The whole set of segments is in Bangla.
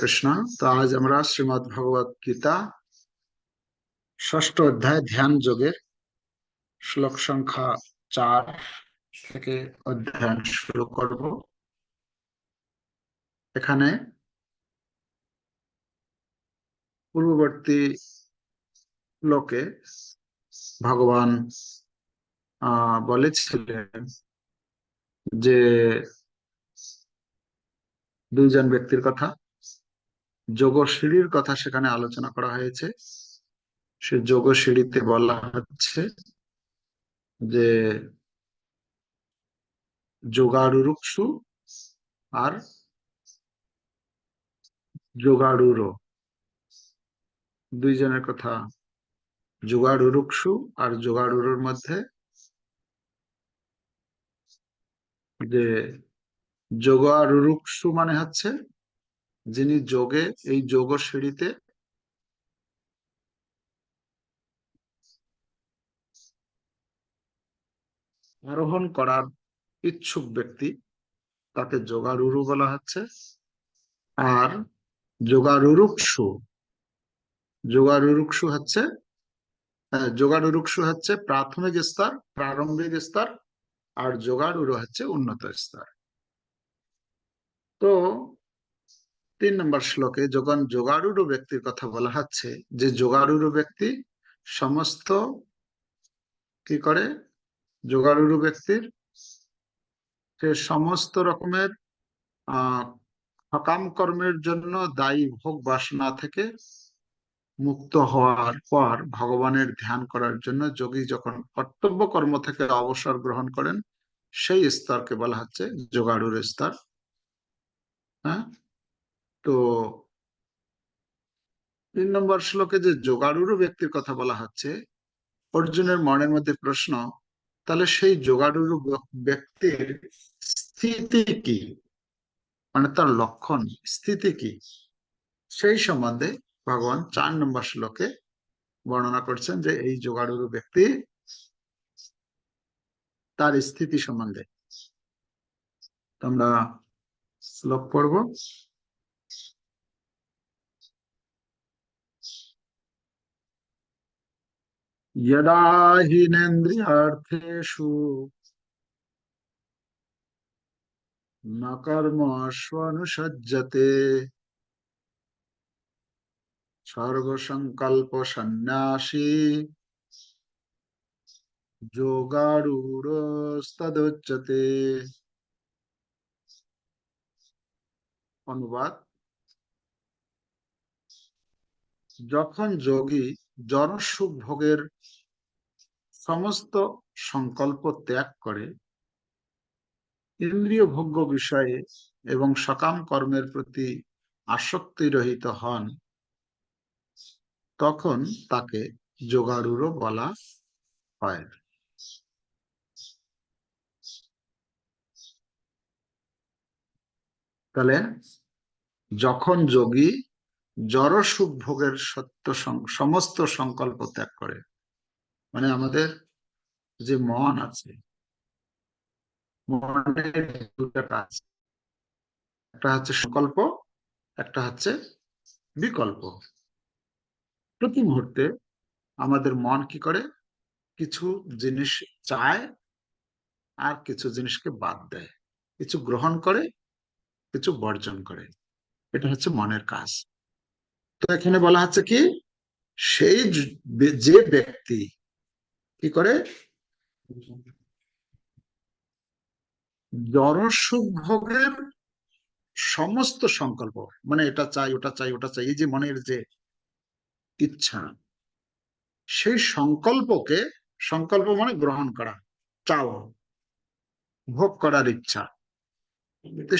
কৃষ্ণ। তো আজ আমরা শ্রীমদ ভগবত গীতা ষষ্ঠ অধ্যায় ধ্যান যোগের শ্লোক সংখ্যা চার থেকে অধ্যয়ন শুরু করব। এখানে পূর্ববর্তী লোকে ভগবান বলেছিলেন যে দুইজন ব্যক্তির কথা। যোগশিড়ির কথা সেখানে আলোচনা করা হয়েছে। সে যোগশিড়িতে বলা হচ্ছে যে যোগাড়ুরুক্ষু আর যোগাড়ুরো দুইজনের কথা। যোগাড়ুরুক্ষু আর যোগাড়ুরোর মধ্যে যে যোগারুরুক্ষু মানে হচ্ছে যিনি যোগে, এই যোগ সিঁড়িতে আরোহণ করার ইচ্ছুক ব্যক্তি, তাকে যোগারুরু বলা হচ্ছে। আর যোগারুরুক্ষু যোগারুরুক্ষু হচ্ছে যোগারুরুক্ষু হচ্ছে প্রাথমিক স্তর, প্রারম্ভিক স্তর, আর যোগারুরু হচ্ছে উন্নত স্তর। তো তিন নম্বর শ্লোকে যখন যোগাড়ুরু ব্যক্তির কথা বলা হচ্ছে, যে যোগাড়ুরু ব্যক্তি সমস্ত কি করে? যোগাড়ুরু ব্যক্তির সে সমস্ত রকমের হকাম কর্মের জন্য দায়ী ভোগ বাসনা থেকে মুক্ত হওয়ার পর ভগবানের ধ্যান করার জন্য যোগী যখন কর্তব্য কর্ম থেকে অবসর গ্রহণ করেন, সেই স্তরকে বলা হচ্ছে যোগাড়ুর স্তর। হ্যাঁ? তো তিন নম্বর শ্লোকে যে যোগাড়ুরু ব্যক্তির কথা বলা হচ্ছে, অর্জুনের মনের মধ্যে প্রশ্ন, তাহলে সেই যোগাড়ুরু ব্যক্তির স্থিতি কি? মানে তার লক্ষণ, স্থিতি কি? সেই সম্বন্ধে ভগবান চার নম্বর শ্লোকে বর্ণনা করছেন যে এই যোগাড়ুরু ব্যক্তি তার স্থিতি সম্বন্ধে। আমরা শ্লোক পড়ব। यदा हिनेन्द्रियार्थेषु न कर्मष्वनुसज्जते সর্বসংকল্প সন্ন্যাসী যোগাড়ুরস্তদুচ্যতে অনুবাদ যখন যোগী জনসুখ ভোগের সমস্ত সংকল্প ত্যাগ করে ইন্দ্রিয় ভোগ্য বিষয়ে এবং সকাম কর্মের প্রতি আসক্তি রহিত হন, তখন তাকে যোগাড়ুরও বলা হয়। তাহলে যখন যোগী জড় সুখ ভোগের সত্য সমস্ত সংকল্প ত্যাগ করে। মানে আমাদের যে মন আছে একটা হচ্ছে সংকল্প, একটা হচ্ছে বিকল্প। প্রতি মুহূর্তে আমাদের মন কি করে? কিছু জিনিস চায় আর কিছু জিনিসকে বাদ দেয়। কিছু গ্রহণ করে, কিছু বর্জন করে। এটা হচ্ছে মনের কাজ। তো এখানে বলা হচ্ছে কি? সেই যে ব্যক্তি কি করে? জড়সুখ ভোগের সমস্ত সংকল্প মানে এটা চাই ওটা চাই ওটা চাই এই যে মনের যে ইচ্ছা সেই সংকল্পকে সংকল্প মানে গ্রহণ করা চাওয়া ভোগ করার ইচ্ছা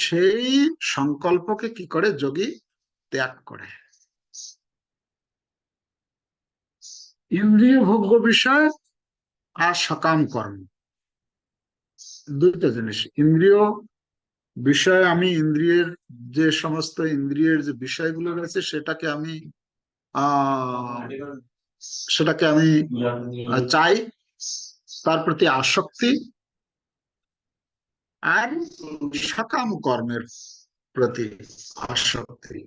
সেই সংকল্পকে কি করে যোগী ত্যাগ করে? ইন্দ্রিয় ভোগ্য বিষয় আর সকাম কর্ম। দুইটা জিনিস। ইন্দ্রিয় বিষয়, আমি ইন্দ্রিয়ের যে সমস্ত ইন্দ্রিয়ের যে বিষয়গুলো রয়েছে, সেটাকে আমি সেটাকে আমি চাই, তার প্রতি আসক্তি আর সকাম কর্মের প্রতি আসক্তি।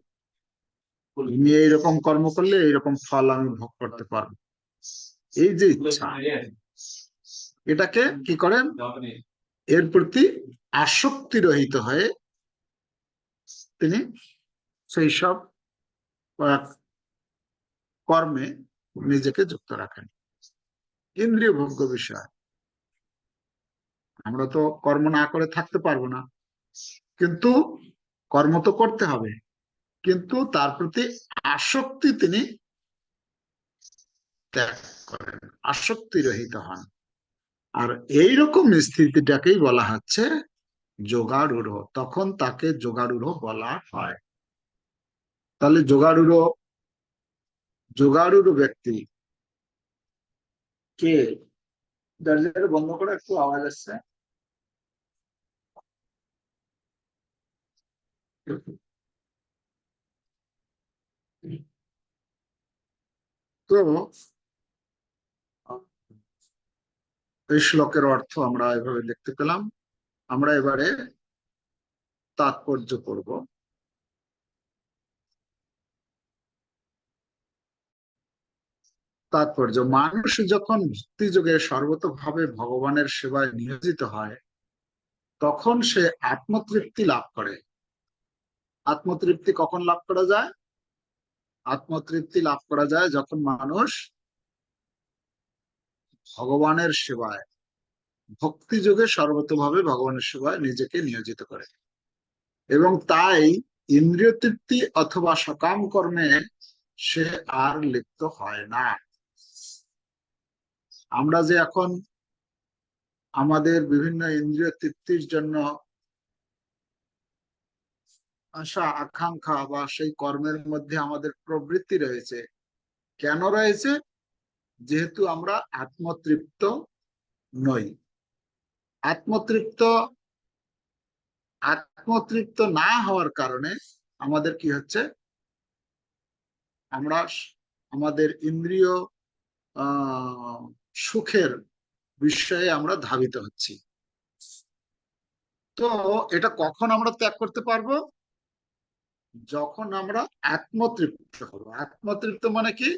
এইরকম কর্ম করলে এইরকম ফল আমি ভোগ করতে পারব। এই যে ইচ্ছা। এটাকে কি করেন? এর প্রতি আসক্তি রহিত হয়ে তিনি সেই সব কর্মে নিজেকে যুক্ত রাখেন। ইন্দ্রিয় ভোগ্য বিষয়। আমরা তো কর্ম না করে থাকতে পারব না। কিন্তু কর্ম তো করতে হবে। কিন্তু তার প্রতি আসক্তি তিনি ত্যাগ করেন আসক্তি রহিত হন। আর এইরকম স্থিতিটাকেই বলা হচ্ছে যোগারূঢ়। তখন তাকে যোগারূঢ় বলা হয়। তাহলে যোগারূঢ় যোগারূঢ় ব্যক্তি কে? দরজাটা বন্ধ করে, একটু আওয়াজ আসছে। তো এই শ্লোকের অর্থ আমরা এভাবে দেখতে পেলাম। আমরা এবারে তাৎপর্য করব। তাৎপর্য, মানুষ যখন ভক্তি যোগে সর্বতভাবে ভগবানের সেবায় নিয়োজিত হয়, তখন সে আত্মতৃপ্তি লাভ করে। আত্মতৃপ্তি কখন লাভ করা যায়? আত্মতৃপ্তি লাভ করা যায় যখন মানুষ ভগবানের সেবায়। ভক্তি যোগে সর্বতভাবে ভগবানের সেবায় নিজেকে নিয়োজিত করে। এবং তাই ইন্দ্রিয় তৃপ্তি অথবা সকাম কর্মে সে আর লিপ্ত হয় না। আমরা যে এখন আমাদের বিভিন্ন ইন্দ্রিয় তৃপ্তির জন্য আশা, আকাঙ্ক্ষা বা সেই কর্মের মধ্যে আমাদের প্রবৃত্তি রয়েছে, কেন রয়েছে? যেহেতু আমরা আত্মতৃপ্ত নই। আত্মতৃপ্ত আত্মতৃপ্ত না হওয়ার কারণে আমাদের কি হচ্ছে? আমরা আমাদের ইন্দ্রিয় সুখের বিষয়ে আমরা ধাবিত হচ্ছি। তো এটা কখন আমরা ত্যাগ করতে পারব? যখন আমরা আত্মতৃপ্ত হব। আত্মতৃপ্ত মানে কি?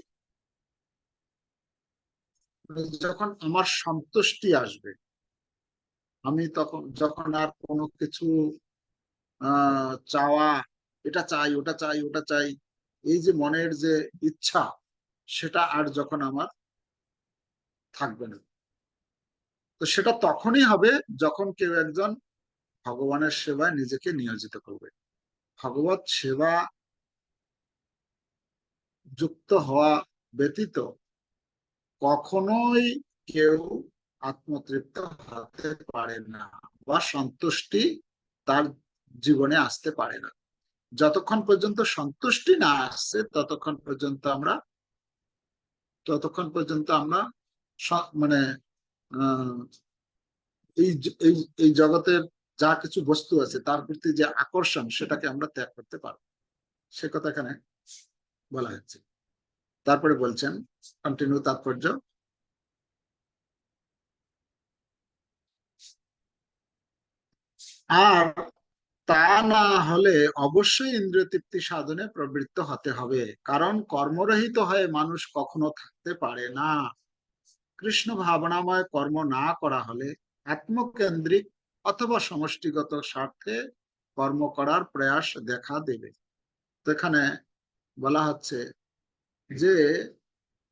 যখন আমার সন্তুষ্টি আসবে, আমি তখন, যখন আর কোনো কিছু চাওয়া, এটা চাই, ওটা চাই ওটা চাই, এই যে মনের যে ইচ্ছা, সেটা আর যখন আমার থাকবে না। তো সেটা তখনই হবে যখন কেউ একজন ভগবানের সেবায় নিজেকে নিয়োজিত করবে। ভগবত সেবা যুক্ত হওয়া ব্যতীত কখনোই কেউ আত্মতৃপ্ত হতে পারে না বা সন্তুষ্টি তার জীবনে আসতে পারে না। যতক্ষণ পর্যন্ত সন্তুষ্টি না আসছে, ততক্ষণ পর্যন্ত আমরা, ততক্ষণ পর্যন্ত আমরা মানে এই এই জগতের যা কিছু বস্তু আছে, তার প্রতি যে আকর্ষণ, সেটাকে আমরা ত্যাগ করতে পারব। সে কথা এখানে বলা হচ্ছে। তারপরে বলছেন কন্টিনিউ তাৎপর্য। আর তা না হলে অবশ্যই ইন্দ্রিয় তৃপ্তি সাধনে প্রবৃত্ত হতে হবে, কারণ কর্মরহিত হয়ে মানুষ কখনো থাকতে পারে না। কৃষ্ণ ভাবনাময় কর্ম না করা হলে আত্মকেন্দ্রিক অথবা সমষ্টিগত স্বার্থে কর্ম করার প্রয়াস দেখা দেবে। তো এখানে বলা হচ্ছে যে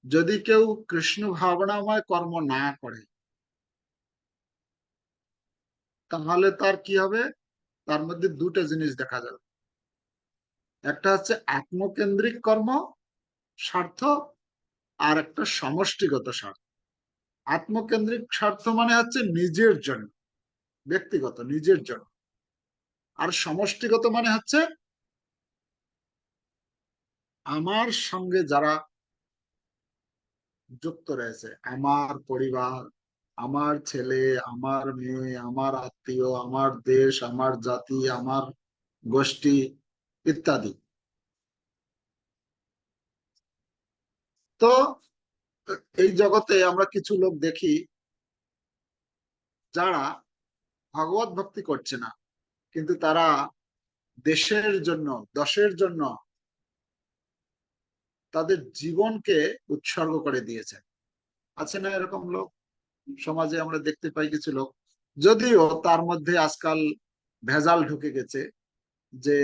যদি কেউ কৃষ্ণ ভাবনাময় কর্ম না করে, তাহলে তার কি হবে? তার মধ্যে দুটো জিনিস দেখা যাবে। একটা হচ্ছে আত্মকেন্দ্রিক কর্ম, স্বার্থ, আর একটা সমষ্টিগত স্বার্থ। আত্মকেন্দ্রিক স্বার্থ মানে হচ্ছে নিজের জন্য, ব্যক্তিগত, নিজের জন্য। আর সমষ্টিগত মানে হচ্ছে আমার সঙ্গে যারা যুক্ত রয়েছে, আমার পরিবার, আমার ছেলে, আমার মেয়ে, আমার আত্মীয়, আমার দেশ, আমার জাতি, আমার গোষ্ঠী ইত্যাদি। তো, এই জগতে আমরা কিছু লোক দেখি যারা ভগবত ভক্তি করছে না, কিন্তু তারা দেশের জন্য, দশের জন্য তাদের জীবনকে উৎসর্গ করে দিয়েছেন। আছে না এরকম লোক? সমাজে আমরা দেখতে পাই কিছু লোক। যদিও তার মধ্যে আজকাল ভেজাল ঢুকে গেছে যে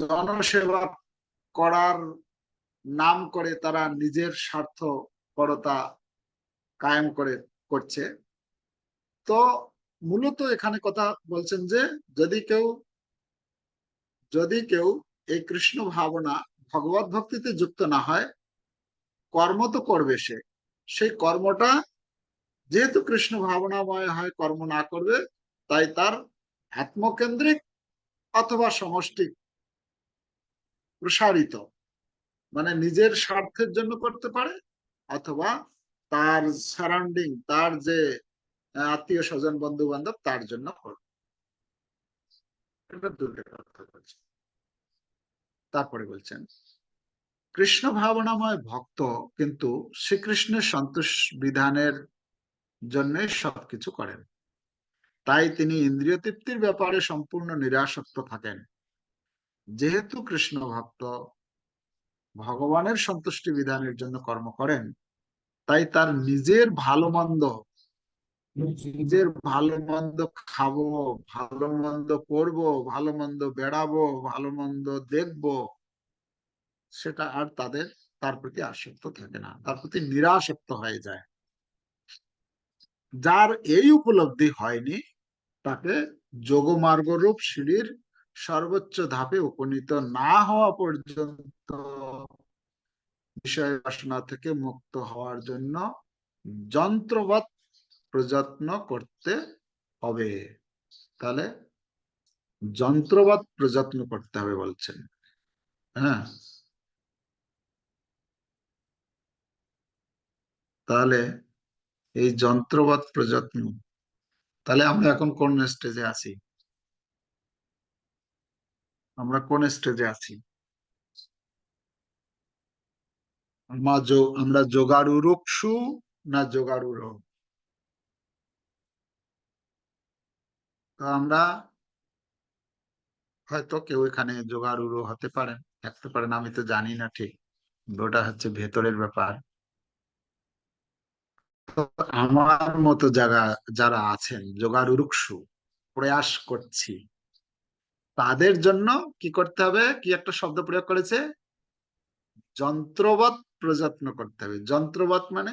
জনসেবা করার নাম করে তারা নিজের স্বার্থ পরতা কায়েম করে করছে। তো মূলত এখানে কথা বলছেন যে, যদি কেউ যদি কেউ এই কৃষ্ণ ভাবনা ভগবত ভক্তিতে যুক্ত না হয়, কর্ম তো করবে সে। সেই কর্মটা যেহেতু কৃষ্ণ ভাবনাময় হয়, কর্ম না করবে, তাই তার আত্মকেন্দ্রিক অথবা সমষ্টিক প্রসারিত মানে নিজের স্বার্থের জন্য করতে পারে অথবা তার সারাউন্ডিং তার যে, আত্মীয় স্বজন বন্ধু বান্ধব তার জন্য করবে। তারপরে বলছেন, কৃষ্ণ ভাবনাময় ভক্ত কিন্তু শ্রীকৃষ্ণের সন্তোষ বিধানের জন্য সবকিছু করেন। তাই তিনি ইন্দ্রিয় তৃপ্তির ব্যাপারে সম্পূর্ণ নিরাসক্ত থাকেন। যেহেতু কৃষ্ণ ভক্ত ভগবানের সন্তুষ্টি বিধানের জন্য কর্ম করেন, তাই তার নিজের ভালো মন্দ নিজের ভালো মন্দ খাব, ভালো মন্দ করব, ভালো মন্দ বেড়াবো, ভালো মন্দ দেখব, সেটা আর তাদের, তার প্রতি আসক্ত থাকে না, তার প্রতি নিরাসক্ত হয়ে যায়। যার এই উপলব্ধি হয়নি, তাকে যোগমার্গ রূপ সিঁড়ির সর্বোচ্চ ধাপে উপনীত না হওয়া পর্যন্ত বিষয় বাসনা থেকে মুক্ত হওয়ার জন্য যন্ত্রবৎ প্রযত্ন করতে হবে। তাহলে যন্ত্রবৎ প্রযত্ন করতে হবে বলছেন। হ্যাঁ। তাহলে এই যন্ত্রবৎ প্রযত্ন, তাহলে আমরা এখন কোন স্টেজে আছি? আমরা কোন স্টেজে আছি? আমরা যোগাড়ু রুক্ষু না যোগাড়ু রোগ তো আমরা হয়তো কেউ এখানে যোগাড়ুরো হতে পারেন থাকতে পারেন আমি তো জানি না ঠিক, ওটা হচ্ছে ভেতরের ব্যাপার। আমার মতো জায়গা যারা আছেন যোগাড়ুরুক্ষু প্রয়াস করছি, তাদের জন্য কি করতে হবে? কি একটা শব্দ প্রয়োগ করেছে? যন্ত্রবৎ প্রযত্ন করতে হবে। যন্ত্রবৎ মানে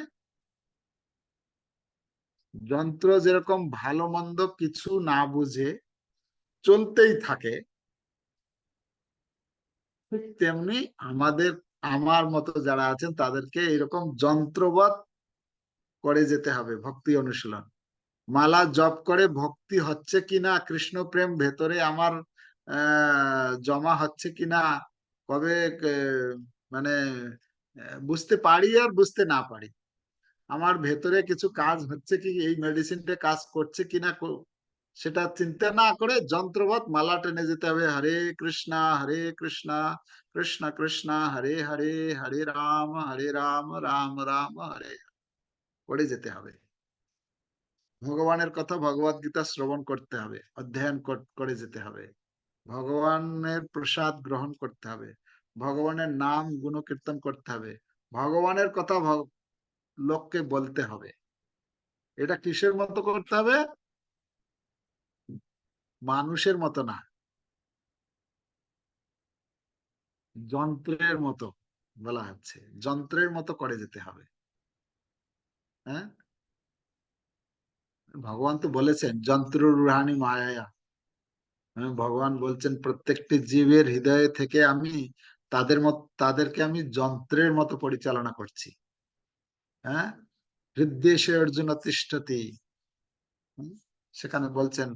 যন্ত্র যেরকম ভালো মন্দ কিছু না বুঝে চলতেই থাকে, ঠিক তেমনি আমাদের, আমার মতো যারা আছেন তাদেরকে এরকম যন্ত্রবৎ করে যেতে হবে ভক্তি অনুশীলন। মালা জপ করে ভক্তি হচ্ছে কিনা, কৃষ্ণ প্রেম ভেতরে আমার জমা হচ্ছে কিনা, কবে মানে বুঝতে পারি আর বুঝতে না পারি। আমার ভেতরে কিছু কাজ হচ্ছে কি, এই মেডিসিনটা কাজ করছে কিনা সেটা চিন্তা না করে যন্ত্রবৎ মালা টেনে যেতে হবে, হরে কৃষ্ণা হরে কৃষ্ণা, কৃষ্ণ কৃষ্ণ, হরে হরে হরে রাম হরে রাম রাম রাম, হরে করে যেতে হবে। ভগবানের কথা ভগবত গীতা শ্রবণ করতে হবে, অধ্যয়ন করে যেতে হবে। ভগবানের প্রসাদ গ্রহণ করতে হবে, ভগবানের নাম গুণ কীর্তন করতে হবে, ভগবানের কথা লোককে বলতে হবে। এটা কিসের মতো করতে হবে? মানুষের মতো না। যন্ত্রের মতো বলা হচ্ছে। যন্ত্রের মতো করে যেতে হবে। হ্যাঁ? ভগবান তো বলেছেন যন্ত্র রুহানি মায়া। হ্যাঁ, ভগবান বলছেন প্রত্যেকটি জীবের হৃদয়ে থেকে আমি তাদের মত তাদেরকে আমি যন্ত্রের মতো পরিচালনা করছি। হ্যাঁ? সেখানে বলছেন,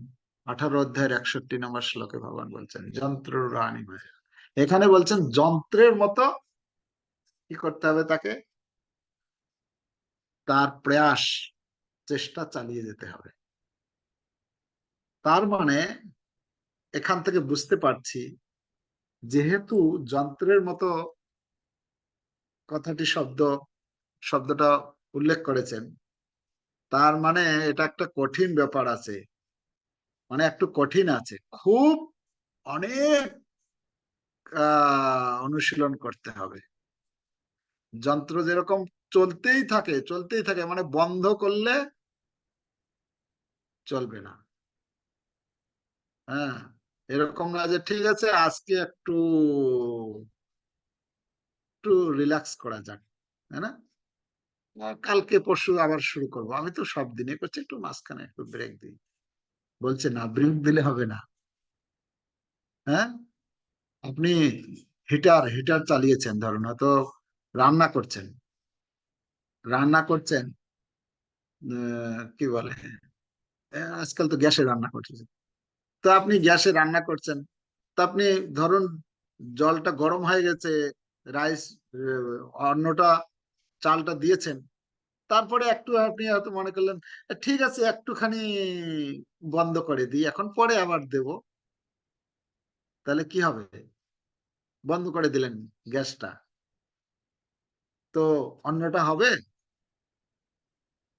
আঠারো অধ্যায়ের একষট্টি নম্বর শ্লোকে ভগবান বলছেন, যন্ত্র রানী এখানে বলছেন, যন্ত্রের মতো কি করতে হবে তাকে? তার প্রয়াস, চেষ্টা চালিয়ে যেতে হবে। তার মানে এখান থেকে বুঝতে পারছি, যেহেতু যন্ত্রের মতো কথাটি শব্দ শব্দটা উল্লেখ করেছেন। তার মানে এটা একটা কঠিন ব্যাপার আছে। মানে একটু কঠিন আছে। খুব অনেক অনুশীলন করতে হবে। যন্ত্র যেরকম চলতেই থাকে চলতেই থাকে মানে বন্ধ করলে চলবে না। হ্যাঁ এরকম না যে ঠিক আছে, আজকে একটু একটু রিল্যাক্স করা যাক, তাই না? কালকে, পরশু আবার শুরু করব। আমি তো সব দিনে করছি, একটু মাঝখানে একটু ব্রেক দিই। বলছে, না ব্রেক দিলে হবে না। হ্যাঁ? আপনি হিটার হিটার চালিয়েছেন, ধরুন, হয়তো রান্না করছেন। রান্না করছেন কি বলে? আজকাল তো গ্যাসে রান্না করছেন তো আপনি গ্যাসে রান্না করছেন। তো আপনি ধরুন, জলটা গরম হয়ে গেছে, রাইস অন্নটা চালটা দিয়েছেন। তারপরে একটু আপনি হয়তো মনে করলেন, ঠিক আছে, একটুখানি বন্ধ করে দিই, এখন পরে আবার দেব। তাহলে কি হবে? বন্ধ করে দিলেন গ্যাসটা। তো অন্যটা হবে?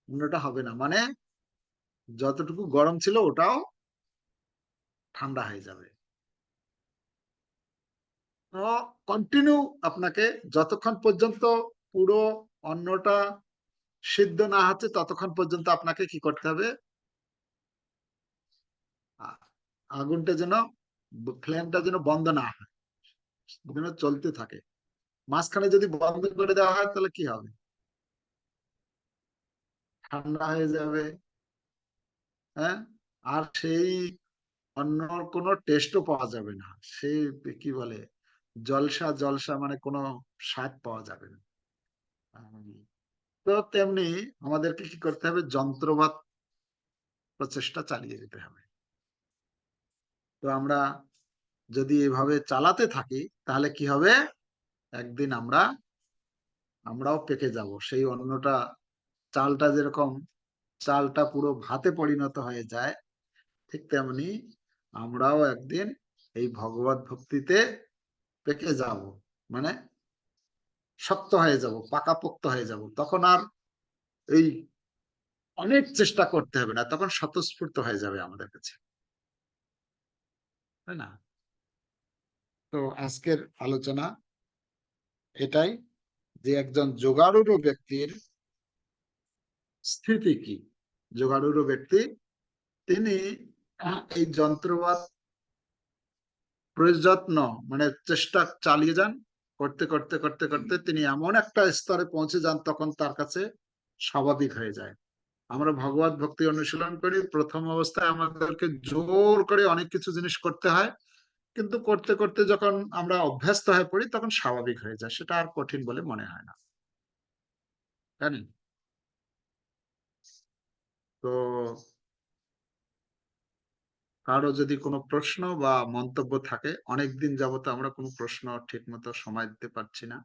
অন্যটা হবে না মানে যতটুকু গরম ছিল ওটাও ঠান্ডা হয়ে যাবে। তো কন্টিনিউ আপনাকে যতক্ষণ পর্যন্ত পুরো অন্নটা সিদ্ধ না হচ্ছে ততক্ষণ পর্যন্ত আপনাকে কি করতে হবে? আগুনটা যেন, ফ্লেমটা যেন বন্ধ না হয় চলতে থাকে। মাঝখানে যদি বন্ধ করে দেওয়া হয় তাহলে কি হবে? ঠান্ডা হয়ে যাবে। হ্যাঁ? আর সেই অন্য কোনো টেস্টও পাওয়া যাবে না। সেই কি বলে? জলসা জলসা মানে কোনো স্বাদ পাওয়া যাবে না। তো তেমনি আমাদেরকে কি করতে হবে? যন্ত্রবাদ প্রচেষ্টা চালিয়ে যেতে হবে। তো আমরা যদি এভাবে চালাতে থাকি, তাহলে কি হবে? একদিন আমরা, আমরাও পেকে যাব। সেই অন্নটা, চালটা যেরকম, চালটা পুরো ভাতে পরিণত হয়ে যায়, ঠিক তেমনি আমরাও একদিন এই ভগবত ভক্তিতে পেকে যাব। মানে শক্ত হয়ে যাব, পাকাপোক্ত হয়ে যাব, তখন আর এই অনেক চেষ্টা করতে হবে না, তখন স্বতঃস্ফূর্ত হয়ে যাবে আমাদের কাছে। তাই না? তো আজকের আলোচনা এটাই যে একজন যোগাড়ুর ব্যক্তির স্থিতি কি? যোগাড়ুর ব্যক্তি, তিনি এই যন্ত্রবাদ প্রযত্ন মানে চেষ্টা চালিয়ে যান করতে করতে করতে করতে তিনি এমন একটা স্তরে পৌঁছে যান তখন তার কাছে স্বাভাবিক হয়ে যায়। আমরা ভগবত ভক্তি অনুশীলন করি প্রথম অবস্থায় আমাদেরকে জোর করে অনেক কিছু জিনিস করতে হয়। কিন্তু করতে করতে যখন আমরা অভ্যস্ত হয়ে পড়ি তখন স্বাভাবিক হয়ে যায় সেটা আর কঠিন বলে মনে হয় না। জানেন? তো কারও যদি কোনো প্রশ্ন বা মন্তব্য থাকে, অনেকদিন যাবত আমরা কোনো প্রশ্ন ঠিক মতো সময় দিতে পারছি না।